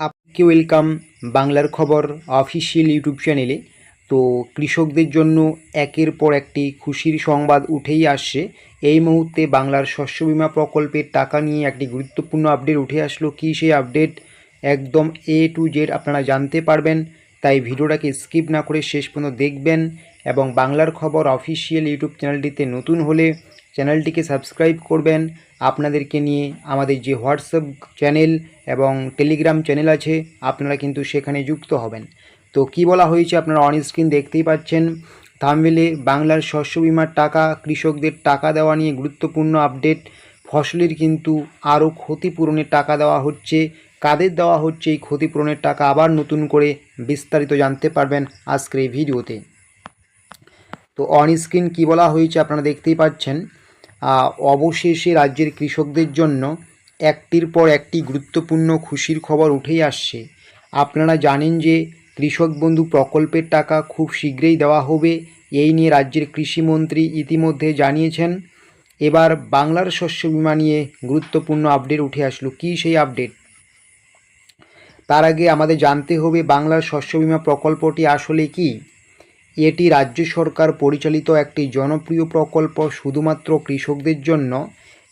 আপনাকে ওয়েলকাম। বাংলার খবর অফিসিয়াল ইউটিউব চ্যানেলে। তো কৃষকদের জন্য একের পর একটি খুশির সংবাদ উঠেই আসছে। এই মুহূর্তে বাংলার শস্য বিমা প্রকল্পের টাকা নিয়ে একটি গুরুত্বপূর্ণ আপডেট উঠে আসলো। কী সেই আপডেট? একদম এ টু জেড আপনারা জানতে পারবেন। তাই ভিডিওটাকে স্কিপ না করে শেষ পর্যন্ত দেখবেন এবং বাংলার খবর অফিসিয়াল ইউটিউব চ্যানেলটিতে নতুন হলে চ্যানেলটিকে সাবস্ক্রাইব করবেন। আপনাদেরকে নিয়ে আমাদের যে হোয়াটসঅ্যাপ চ্যানেল এবং টেলিগ্রাম চ্যানেল আছে, আপনারা কিন্তু সেখানে যুক্ত হবেন। তো কি বলা হয়েছে আপনারা অন স্ক্রিন দেখতেই পাচ্ছেন, থামবেলে বাংলার শস্য বিমার টাকা, কৃষকদের টাকা দেওয়া নিয়ে গুরুত্বপূর্ণ আপডেট, ফসলের কিন্তু আরও ক্ষতিপূরণের টাকা দেওয়া হচ্ছে, কাদের দেওয়া হচ্ছে এই ক্ষতিপূরণের টাকা আবার নতুন করে বিস্তারিত জানতে পারবেন আজকের এই ভিডিওতে। তো অন স্ক্রিন কী বলা হয়েছে আপনারা দেখতেই পাচ্ছেন অবশেষে রাজ্যের কৃষকদের জন্য একটির পর একটি গুরুত্বপূর্ণ খুশির খবর উঠেই আসছে। আপনারা জানেন যে কৃষক বন্ধু প্রকল্পের টাকা খুব শীঘ্রই দেওয়া হবে, এই নিয়ে রাজ্যের কৃষিমন্ত্রী ইতিমধ্যে জানিয়েছেন। এবার বাংলার শস্য বিমা নিয়ে গুরুত্বপূর্ণ আপডেট উঠে আসলো। কী সেই আপডেট? তার আগে আমাদের জানতে হবে, বাংলার শস্য বিমা প্রকল্পটি আসলে কি? এটি রাজ্য সরকার পরিচালিত একটি জনপ্রিয় প্রকল্প শুধুমাত্র কৃষকদের জন্য।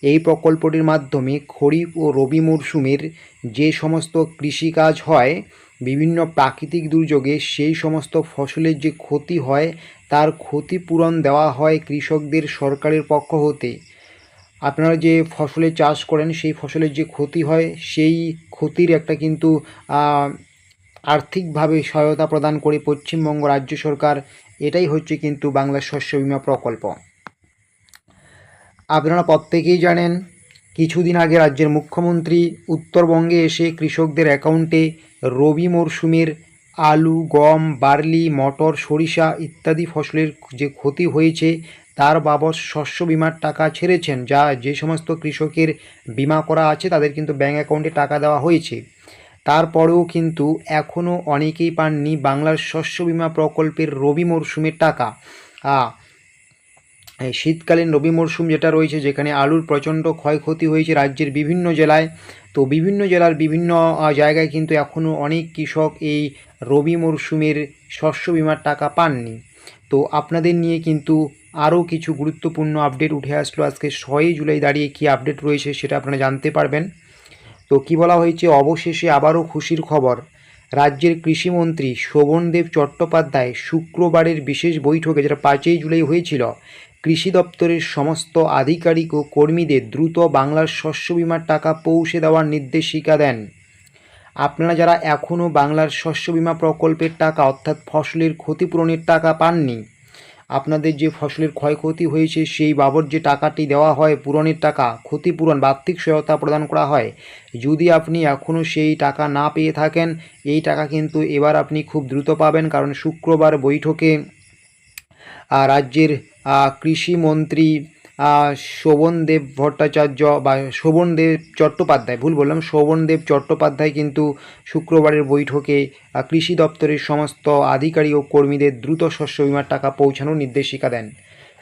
এই প্রকল্পটির মাধ্যমে খরিফ ও রবি মরশুমের যে সমস্ত কৃষিকাজ হয়, বিভিন্ন প্রাকৃতিক দুর্যোগে সেই সমস্ত ফসলের যে ক্ষতি হয়, তার ক্ষতিপূরণ দেওয়া হয় কৃষকদের সরকারের পক্ষ হতে। আপনারা যে ফসলের চাষ করেন, সেই ফসলের যে ক্ষতি হয়, সেই ক্ষতির একটা কিন্তু আর্থিকভাবে সহায়তা প্রদান করে পশ্চিমবঙ্গ রাজ্য সরকার, এটাই হচ্ছে কিন্তু বাংলা শস্য বীমা প্রকল্প। আপনারা প্রত্যেকেই জানেন, কিছুদিন আগে রাজ্যের মুখ্যমন্ত্রী উত্তরবঙ্গে এসে কৃষকদের অ্যাকাউন্টে রবি মরশুমের আলু, গম, বার্লি, মটর, সরিষা ইত্যাদি ফসলের যে ক্ষতি হয়েছে, তার বাবদ শস্য বিমার টাকা ছেড়েছেন। যা যে সমস্ত কৃষকের বিমা করা আছে, তাদের কিন্তু ব্যাঙ্ক অ্যাকাউন্টে টাকা দেওয়া হয়েছে। তারপরেও কিন্তু এখনও অনেকেই পাননি বাংলার শস্য বিমা প্রকল্পের রবি মরশুমের টাকা। শীতকালীন রবি মরশুম যেটা রয়েছে, যেখানে আলুর প্রচণ্ড ক্ষয়ক্ষতি হয়েছে রাজ্যের বিভিন্ন জেলায়, তো বিভিন্ন জেলার বিভিন্ন জায়গায় কিন্তু এখনও অনেক কৃষক এই রবি মরশুমের শস্য বিমার টাকা পাননি। তো আপনাদের নিয়ে কিন্তু আরও কিছু গুরুত্বপূর্ণ আপডেট উঠে আসলো আজকে ছয়ই জুলাই, দাঁড়িয়ে কী আপডেট রয়েছে সেটা আপনারা জানতে পারবেন। তো কি বলা হয়েছে, অবশেষে আবারও খুশির খবর। রাজ্যের কৃষিমন্ত্রী শোভনদেব চট্টোপাধ্যায় শুক্রবারের বিশেষ বৈঠকে, যেটা পাঁচই জুলাই হয়েছিল, কৃষি দপ্তরের সমস্ত আধিকারিক ও কর্মীদের দ্রুত বাংলার শস্য বিমার টাকা পৌঁছে দেওয়ার নির্দেশিকা দেন। আপনারা যারা এখনও বাংলার শস্য বিমা প্রকল্পের টাকা, অর্থাৎ ফসলের ক্ষতিপূরণের টাকা পাননি আপনাদের যে ফসলের ক্ষয়ক্ষতি হয়েছে, সেই বাবদ যে টাকাটি দেওয়া হয়, পূরণের টাকা, ক্ষতিপূরণ বা আর্থিক সহায়তা প্রদান করা হয়, যদি আপনি এখনও সেই টাকা না পেয়ে থাকেন, এই টাকা কিন্তু এবার আপনি খুব দ্রুত পাবেন, কারণ শুক্রবার বৈঠকে রাজ্যের কৃষিমন্ত্রী শোভনদেব ভট্টাচার্য বা শোভনদেব চট্টোপাধ্যায়, ভুল বললাম, শোভনদেব চট্টোপাধ্যায় কিন্তু শুক্রবারের বৈঠকে কৃষি দপ্তরের সমস্ত আধিকারিক ও কর্মীদের দ্রুত শস্য বিমার টাকা পৌঁছানোর নির্দেশিকা দেন।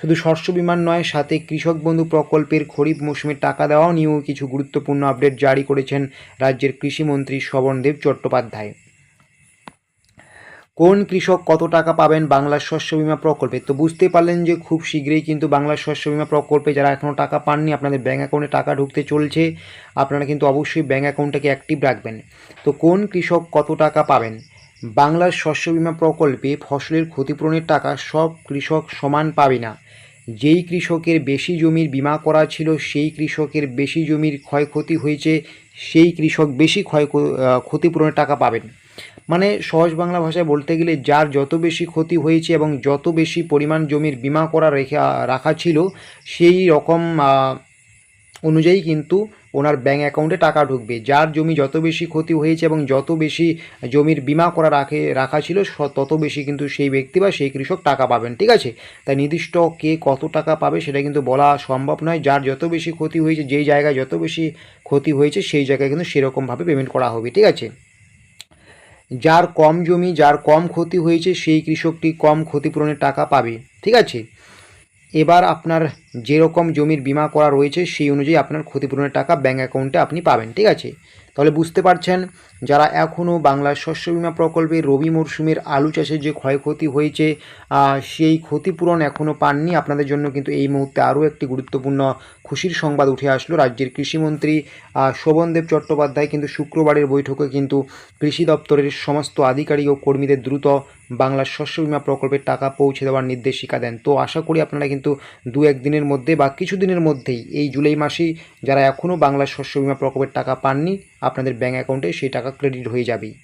শুধু শস্য বিমার নয়, সাথে কৃষক বন্ধু প্রকল্পের খরিফ মৌসুমের টাকা দেওয়াও নিয়েও কিছু গুরুত্বপূর্ণ আপডেট জারি করেছেন রাজ্যের কৃষিমন্ত্রী শোভনদেব চট্টোপাধ্যায়। কোন কৃষক কত টাকা পাবেন বাংলার শস্য বিমা প্রকল্পে? তো বুঝতে পারলেন যে খুব শীঘ্রই কিন্তু বাংলার শস্য বিমা প্রকল্পে যারা এখনও টাকা পাননি, আপনাদের ব্যাঙ্ক অ্যাকাউন্টে টাকা ঢুকতে চলছে। আপনারা কিন্তু অবশ্যই ব্যাঙ্ক অ্যাকাউন্টটাকে অ্যাক্টিভ রাখবেন। তো কোন কৃষক কত টাকা পাবেন? বাংলার শস্য বিমা প্রকল্পে ফসলের ক্ষতিপূরণের টাকা সব কৃষক সমান পাবে না। যেই কৃষকের বেশি জমির বিমা করা ছিল, সেই কৃষকের বেশি জমির ক্ষয়ক্ষতি হয়েছে, সেই কৃষক বেশি ক্ষয় ক্ষতিপূরণের টাকা পাবেন। মানে সহজ বাংলা ভাষায় বলতে গেলে যার যত বেশি ক্ষতি হয়েছে এবং যত বেশি পরিমাণ জমির বিমা করা রেখে রাখা ছিল, সেই রকম অনুযায়ী কিন্তু ওনার ব্যাঙ্ক অ্যাকাউন্টে টাকা ঢুকবে। যার জমি যত বেশি ক্ষতি হয়েছে এবং যত বেশি জমির বিমা করা রাখে, রাখা ছিল তত বেশি কিন্তু সেই ব্যক্তি বা সেই কৃষক টাকা পাবেন, ঠিক আছে? তাই নির্দিষ্ট কে কত টাকা পাবে সেটা কিন্তু বলা সম্ভব নয়। যার যত বেশি ক্ষতি হয়েছে, যেই জায়গায় যত বেশি ক্ষতি হয়েছে, সেই জায়গায় কিন্তু সেরকমভাবে পেমেন্ট করা হবে, ঠিক আছে? যার কম জমি, যার কম ক্ষতি হয়েছে, সেই কৃষকটি কম ক্ষতিপূরণের টাকা পাবে। ঠিক আছে? এবার আপনার যেরকম জমির বিমা করা রয়েছে, সেই অনুযায়ী আপনার ক্ষতিপূরণের টাকা ব্যাঙ্ক অ্যাকাউন্টে আপনি পাবেন, ঠিক আছে? তাহলে বুঝতে পারছেন, যারা এখনও বাংলার শস্য বিমা প্রকল্পে রবি মরশুমের আলু চাষের যে ক্ষয়ক্ষতি হয়েছে সেই ক্ষতিপূরণ এখনও পাননি, আপনাদের জন্য কিন্তু এই মুহূর্তে আরও একটি গুরুত্বপূর্ণ খুশির সংবাদ উঠে আসলো। রাজ্যের কৃষিমন্ত্রী শোভনদেব চট্টোপাধ্যায় কিন্তু শুক্রবারের বৈঠকে কিন্তু কৃষি দপ্তরের সমস্ত আধিকারিক ও কর্মীদের দ্রুত বাংলার শস্য বিমা প্রকল্পের টাকা পৌঁছে দেওয়ার নির্দেশিকা দেন। তো আশা করি আপনারা কিন্তু দু একদিনের মধ্যে বা কিছুদিনের মধ্যেই এই জুলাই মাসেই যারা এখনও বাংলার শস্য বিমা প্রকল্পের টাকা পাননি, আপনাদের ব্যাঙ্ক অ্যাকাউন্টে সেই টাকা ক্রেডিট হয়ে যাবেই।